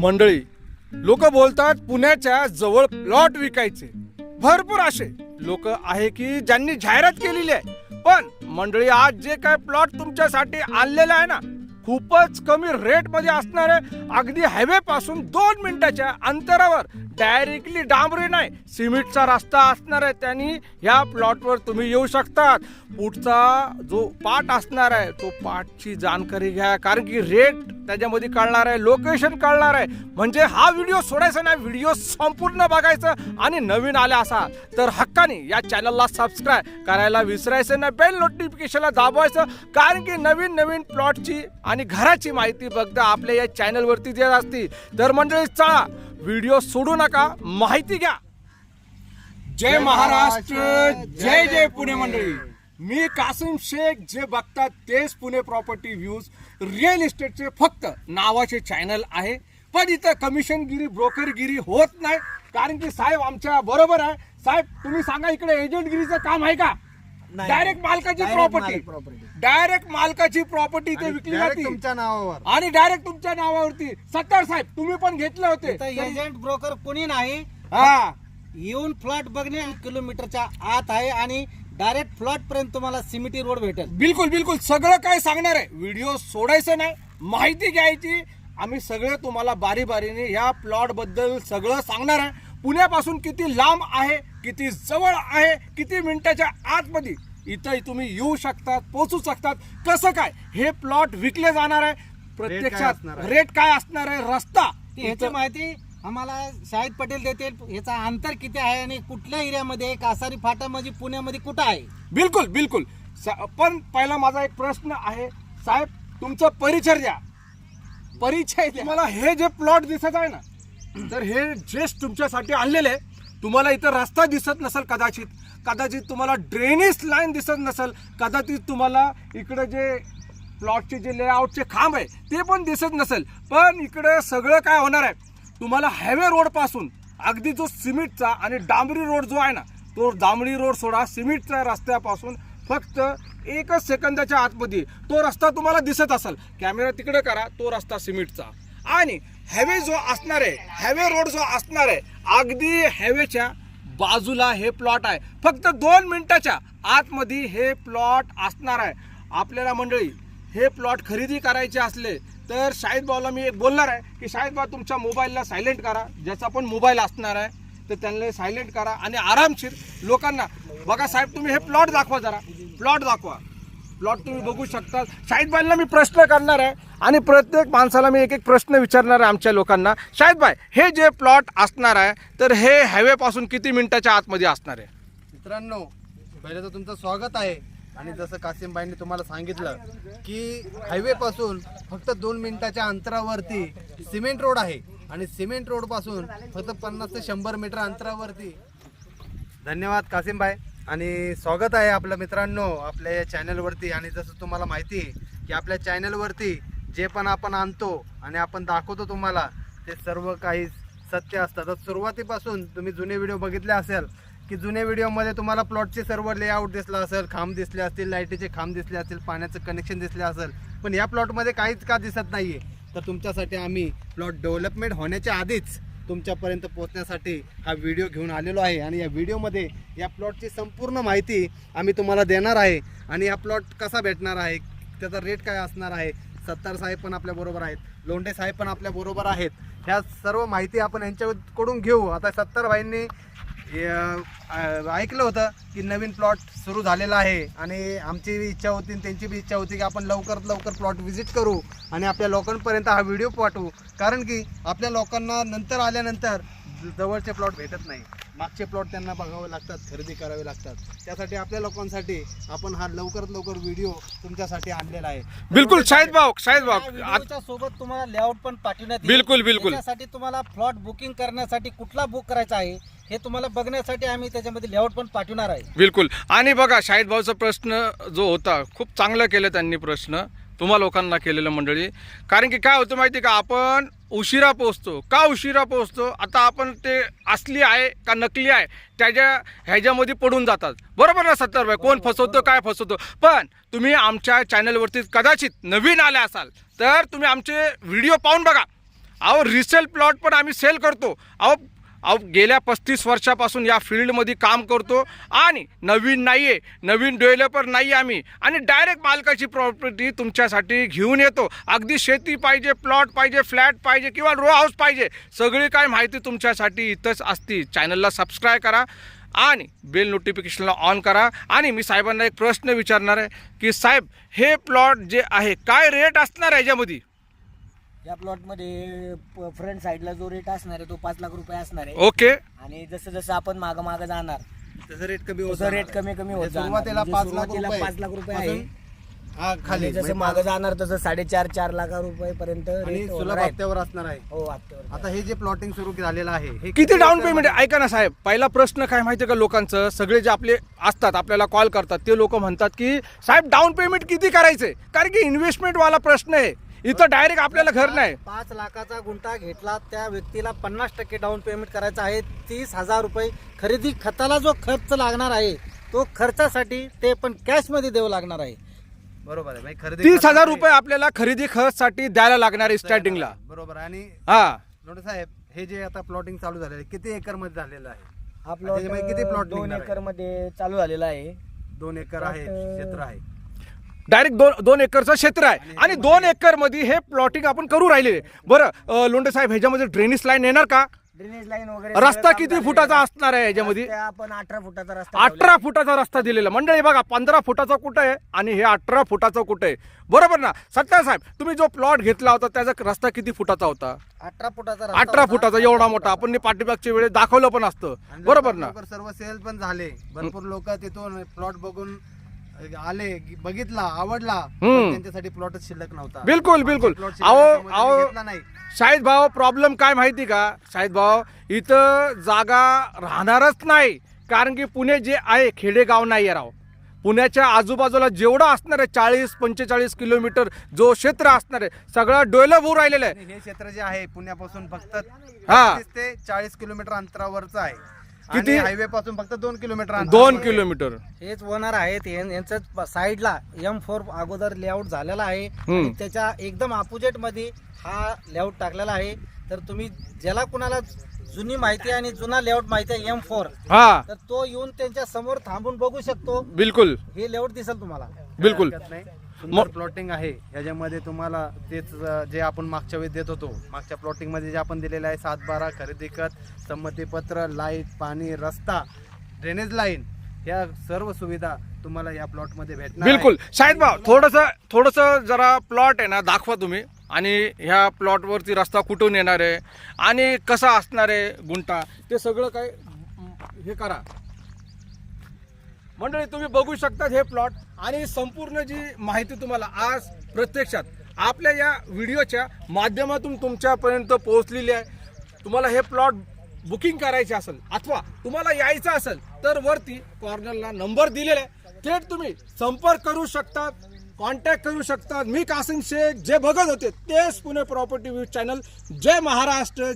मंडळी लोक बोलतात पुण्याच्या जवळ प्लॉट विकायचे. भरपूर असे लोक आहे की ज्यांनी जाहिरात केलेली आहे. पण मंडळी आज जे काय प्लॉट तुमच्यासाठी आणलेला आहे ना खूपच कमी रेटमध्ये असणार आहे अगदी हायवे पासून दोन मिनिटाच्या अंतरावर डायरेक्टली डांबरी नाही सिमेंटचा रस्ता असणार आहे त्यांनी ह्या प्लॉटवर तुम्ही येऊ शकतात. पुढचा जो पार्ट असणार आहे तो पार्टची जानकारी घ्या कारण की रेट त्याच्यामध्ये कळणार आहे लोकेशन कळणार आहे. म्हणजे हा व्हिडिओ सोडायचा नाही व्हिडिओ संपूर्ण बघायचं आणि नवीन आला असा. तर हक्काने या चॅनलला सबस्क्राईब करायला विसरायचं नाही बेल नोटिफिकेशनला दाबवायचं कारण की नवीन नवीन प्लॉटची आणि घराची माहिती बघता आपल्या या चॅनलवरती देत असती तर मंडळी चला व्हिडिओ सोडू नका माहिती घ्या. जय महाराष्ट्र जय जय पुणे मंडळी. मी कासिम शेख जे बघतात तेच पुणे प्रॉपर्टी व्ह्यूज रिअल इस्टेटचे फक्त नावाचे चॅनल आहे. पण इथं कमिशनगिरी ब्रोकरगिरी होत नाही. कारण की साहेब आमच्या बरोबर आहे. साहेब तुम्ही सांगा इकडे एजंटगिरीचं काम आहे का. डायरेक्ट मालकाची प्रॉपर्टी. डायरेक्ट मालकाची प्रॉपर्टी ते विकली जाते. तुमच्या नावावर. आणि डायरेक्ट तुमच्या नावावरती. सत्तर साहेब तुम्ही पण घेतले होते. एजंट ब्रोकर कोणी नाही. हा. येऊन फ्लॅट बघणे किलोमीटरच्या आत आहे आणि डायरेक्ट फ्लॅट पर्यंत तुम्हाला सिमिटी रोड भेटेल. बिलकुल बिलकुल. सगळं काय सांगणार आहे? व्हिडिओ सोडायचं नाही. माहिती घ्यायची. आम्ही सगळं तुम्हाला बारी बारीने या प्लॉटबद्दल सगळं सांगणार आहे. पुण्यापासून किती लांब आहे किती जवळ आहे किती मिनिटाच्या आतमध्ये? इथं तुम्ही येऊ शकतात पोहोचू शकतात. कसं काय? हे प्लॉट विकले जाणार आहे. प्रत्यक्षात? रेट काय असणार आहे? रस्ता. ह्याची इथं- माहिती आम्हाला शाहिद पटेल देतील. याचा अंतर किती आहे आणि कुठल्या एरियामध्ये कासारी फाटा म्हणजे पुण्यामध्ये कुठं आहे? बिलकुल बिलकुल. सा- पण पहिला माझा एक प्रश्न आहे साहेब तुमचा परिचय द्या. परिचय द्या. मला हे जे प्लॉट दिसत आहे ना तर हे जेस्ट तुमच्यासाठी आणलेले आहे. तुम्हाला इथं रस्ता दिसत नसेल कदाचित. कदाचित तुम्हाला ड्रेनेज लाईन दिसत नसेल. कदाचित तुम्हाला इकडे जे प्लॉटचे जे लेआउटचे खांब आहे ते पण दिसत नसेल. पण इकडे सगळं काय होणार आहे? तुम्हाला हायवे रोडपासून अगदी जो सिमेंटचा आणि डांबरी रोड जो आहे ना तो डांबरी रोड सोडा सिमेंटच्या रस्त्यापासून फक्त एकच सेकंदाच्या आतमध्ये तो रस्ता तुम्हाला दिसत असेल. कॅमेरा तिकडे करा तो रस्ता सिमेंटचा. आणि हायवे जो असणार आहे हायवे रोड जो असणार आहे अगदी हायवेच्या बाजूला हे प्लॉट आहे. फक्त दोन मिनिटाच्या आतमध्ये हे प्लॉट असणार आहे. आपल्याला मंडळी हे प्लॉट खरेदी करायचे असले तर शाहिद भाऊला मी एक बोलणार आहे की शाहिद भाऊ तुमच्या मोबाईलला सायलेंट करा. ज्याचा पण मोबाईल असणार आहे तर त्यांना सायलेंट करा. आणि आरामशीर लोकांना बघा साहेब तुम्ही हे प्लॉट दाखवा जरा. प्लॉट दाखवा. प्लॉट तुम्ही बघू शकता. शाहिद भाईला मी प्रश्न करणार आहे आणि प्रत्येक माणसाला मी एक एक प्रश्न विचारणार आहे आमच्या लोकांना. शाहिद भाई हे जे प्लॉट असणार आहे तर हे हायवेपासून किती मिनिटाच्या आतमध्ये असणार आहे? मित्रांनो पहिले तर तुमचं स्वागत आहे. आणि जसं कासिमबाईंनी तुम्हाला सांगितलं की हायवेपासून फक्त दोन मिनिटाच्या अंतरावरती सिमेंट रोड आहे. आणि सिमेंट रोडपासून फक्त पन्नास ते शंभर मीटर अंतरावरती. धन्यवाद कासिमबाई. आणि स्वागत आहे आपल्या मित्रांनो आपल्या या चॅनलवरती. आणि जसं तुम्हाला माहिती आहे की आपल्या चॅनलवरती जे पण आपण आणतो आणि आपण दाखवतो तुम्हाला ते सर्व काही सत्य असतं तर सुरुवातीपासून तुम्ही जुने व्हिडिओ बघितले असेल की जुन्या व्हिडिओमध्ये तुम्हाला प्लॉटचे सर्व लेआउट दिसला असेल खांब दिसले असतील लाईटीचे खांब दिसले असतील पाण्याचं कनेक्शन दिसले असेल पण या प्लॉटमध्ये काहीच का दिसत नाहीये? तर तुमच्यासाठी आम्ही प्लॉट डेव्हलपमेंट होण्याच्या आधीच तुमच्यापर्यंत पोहोचण्यासाठी हा व्हिडिओ घेऊन आलेलो आहे. आणि या व्हिडिओमध्ये या प्लॉटची संपूर्ण माहिती आम्ही तुम्हाला देणार आहे. आणि हा प्लॉट कसा भेटणार आहे? त्याचा रेट काय असणार आहे? सत्तार साहेब पण आपल्याबरोबर आहेत. लोंढे साहेब पण आपल्याबरोबर आहेत. ह्या सर्व माहिती आपण यांच्याकडून घेऊ. आता सत्तार भाईंनी ऐकलं होतं की नवीन प्लॉट सुरू झालेला आहे आणि आमची बी इच्छा होती आणि त्यांची बी इच्छा होती की आपण लवकरात लवकर प्लॉट व्हिजिट करू आणि आपल्या लोकांपर्यंत हा व्हिडिओ पाठवू. कारण की आपल्या लोकांना नंतर आल्यानंतर जवळचे प्लॉट भेटत नाही. मागचे प्लॉट त्यांना बघावे लागतात खरेदी करावे लागतात. त्यासाठी आपल्या लोकांसाठी आपण हा लवकरात लवकर व्हिडिओ तुमच्यासाठी आणलेला आहे. बिलकुल शाहिद भाऊ शाहिद या भाऊ आत- व्हिडिओच्या सोबत तुम्हाला लेआउट पण पाठवण्यात येईल. बिलकुल, बिलकुल. त्याच्यासाठी तुम्हाला फ्लॉट बुकिंग करण्यासाठी कुठला बुक करायचा आहे हे तुम्हाला बघण्यासाठी आम्ही त्याच्यामध्ये लेआउट पण पाठवणार आहे. बिलकुल. आणि बघा शाहिद भाऊचा प्रश्न जो होता खूप चांगलं केलं त्यांनी प्रश्न. तुम्हा लोकांना केलेलं मंडळी. कारण की काय होतं माहिती आहे का आपण उशिरा पोहोचतो. का उशिरा पोहोचतो? आता आपण ते असली आहे का नकली आहे त्याच्या ह्याच्यामध्ये पडून जातात. बरोबर ना सत्तर भाई कोण फसवतो काय फसवतो? पण तुम्ही आमच्या चॅनलवरती कदाचित नवीन आले असाल तर तुम्ही आमचे व्हिडिओ पाहून बघा. अहो रिसेल प्लॉट पण आम्ही सेल करतो. अहो अहो गेल्या पस्तीस वर्षापासून या फील्डमध्ये काम करतो आणि नवीन नाही आहे नवीन डेव्हलपर नाही आम्ही. आणि डायरेक्ट मालकाची प्रॉपर्टी तुमच्यासाठी घेऊन येतो. अगदी शेती पाहिजे प्लॉट पाहिजे फ्लॅट पाहिजे किंवा रो हाऊस पाहिजे. सगळी काय माहिती तुमच्यासाठी इथंच असती. चॅनलला सबस्क्राईब करा आणि बेल नोटिफिकेशनला ऑन करा. आणि मी साहेबांना एक प्रश्न विचारणार आहे की साहेब हे प्लॉट जे आहे काय रेट असणार आहे याच्यामध्ये? या प्लॉटमध्ये फ्रंट साईडला जो रेट असणार आहे तो पाच लाख रुपये असणार आहे. ओके. आणि जसं जसं आपण माग माग जाणार तसं रेट कमी होत तसं रेट. कमी कमी होत म्हणजे जाणार. सुरुवातीला म्हणजे पाच लाख सुरुवातीला रुपये. पाच लाख रुपये आहे. हा खाली. आणि जसं म्हणजे माग जाणार तसं साडेचार चार लाख रुपयेपर्यंत आणि rate सुलभ होणार आहेत. हप्त्यावर असणार आहे. हो हप्त्यावर. आता हे जे प्लॉटिंग सुरू झालेलं आहे हे किती डाऊन पेमेंट ऐका ना साहेब. पहिला प्रश्न काय माहिती का लोकांचं? सगळे जे आपले असतात आपल्याला कॉल करतात ते लोक म्हणतात की साहेब डाऊन पेमेंट किती करायचंय? कारण की इन्व्हेस्टमेंट वाला प्रश्न आहे. इथं डायरेक्ट आपल्याला घर नाही. पाच लाखाचा गुंठा घेतला त्या व्यक्तीला पन्नास टक्के डाऊन पेमेंट करायचं आहे. तीस हजार रुपये खरेदी खताला जो खर्च लागणार आहे तो खर्चासाठी ते पण कॅशमध्ये द्यावं लागणार आहे. बरोबर आहे. म्हणजे खरेदी तीस हजार रुपये आपल्याला खरेदी खर्चसाठी द्यायला लागणार आहे स्टार्टिंगला बरोबर आहे. आणि हा. लोटे साहेब हे जे आता प्लॉटिंग चालू झालेलं आहे किती एकरमध्ये झालेलं आहे? हा आता याच्यामध्ये किती प्लॉट दोन निघणार एकर आहे? मध्ये चालू झालेला आहे. दोन एकर आहे क्षेत्र आहे. डायरेक्ट दोन दोन एकरचं क्षेत्र आहे. आणि दोन एकरमध्ये हे प्लॉटिंग आपण करू राहिले. बरं लोंढे साहेब ह्याच्यामध्ये ड्रेनेज लाईन येणार का? ड्रेनेज लाईन वगैरे रस्ता किती फुटाचा. असणार आहे याच्यामध्ये रस्ते आपण अठरा फुटाचा रस्ता अठरा फुटाचा रस्ता दिलेला. मंडळी बघा पंधरा फुटाचा कुठं आहे आणि हे अठरा फुटाचं कुठं आहे? बरोबर ना? सत्या साहेब तुम्ही जो प्लॉट घेतला होता त्याचा रस्ता किती फुटाचा होता? अठरा फुटाचा रस्ता अठरा होता. फुटाचा एवढा मोठा. आपण पाठीमागच्या वेळेस दाखवलं पण असतं. आणि बरोबर ना? लवकर सर्व सेल पण झाले. भरपूर लोक तिथून प्लॉट बघून आले बघितला आवडला पण. त्यांच्यासाठी प्लॉटच शिल्लक नव्हता. बिलकुल बिलकुल. प्लॉट शिल्लक अहो त्याच्यामध्ये अहो घेतला नाही. शाहिद भाऊ प्रॉब्लेम काय माहिती का? शाहिद भाऊ इथं जागा राहणारच नाही. कारण की पुणे जे आहे खेडेगाव नाही आहे राव. पुण्याच्या आजूबाजूला जेवढं असणार आहे चाळीस पंचेचाळीस किलोमीटर जो क्षेत्र असणार आहे सगळं डेव्हलप होऊ राहिलेलं आहे. आणि हे क्षेत्र जे आहे पुण्यापासून फक्त हा. 35 ते चाळीस किलोमीटर अंतरावरचं आहे. किती? हायवे पासून फक्त दोन किलोमीटर अंतर दोन किलोमीटर हेच ओनर आहेत यां- यांचं साईडला एम फोर अगोदर लेआउट झालेला आहे. हम्म. आणि त्याच्या एकदम अपोजिटमध्ये हा लेआउट टाकलेला आहे. तर तुम्ही ज्याला कुणाला जुनी माहिती आणि जुना लेआउट माहिती आहे एम फोर हा. तर तो येऊन त्यांच्यासमोर थांबून बघू शकतो. बिलकुल. हे लेआउट दिसेल तुम्हाला. बिलकुल. सुंदर प्लॉटिंग आहे. याच्यामध्ये तुम्हाला तेच जे आपण मागच्या वेळी देत होतो. मागच्या प्लॉटिंगमध्ये जे आपण दिलेलं आहे सात बारा खरेदी खत संमतीपत्र लाइट पाणी रस्ता ड्रेनेज लाईन या सर्व सुविधा तुम्हाला या प्लॉटमध्ये भेटणार. बिलकुल. शाहिद भाऊ थोडस थोडस जरा प्लॉट आहे ना दाखवा तुम्ही. आणि ह्या प्लॉटवरती रस्ता कुठून येणार आहे? आणि कसा असणार आहे गुंटा ते सगळं काय हे करा. मंडळी तुम्ही बघू शकता हे प्लॉट आणि संपूर्ण जी माहिती तुम्हाला आज प्रत्यक्षात आपल्या या व्हिडिओच्या माध्यमातून तुमच्यापर्यंत पोहोचलेली आहे. तुम्हाला हे प्लॉट बुकिंग करायचे असेल अथवा तुम्हाला यायचं असेल तर वरती कॉर्नरला नंबर दिलेला आहे. थेट तुम्ही संपर्क करू शकतात कॉन्टॅक्ट करू शकतात. मी कासिम शेख जे बघत होते तेच पुणे प्रॉपर्टी व्ह्यू चॅनल. जय महाराष्ट्र.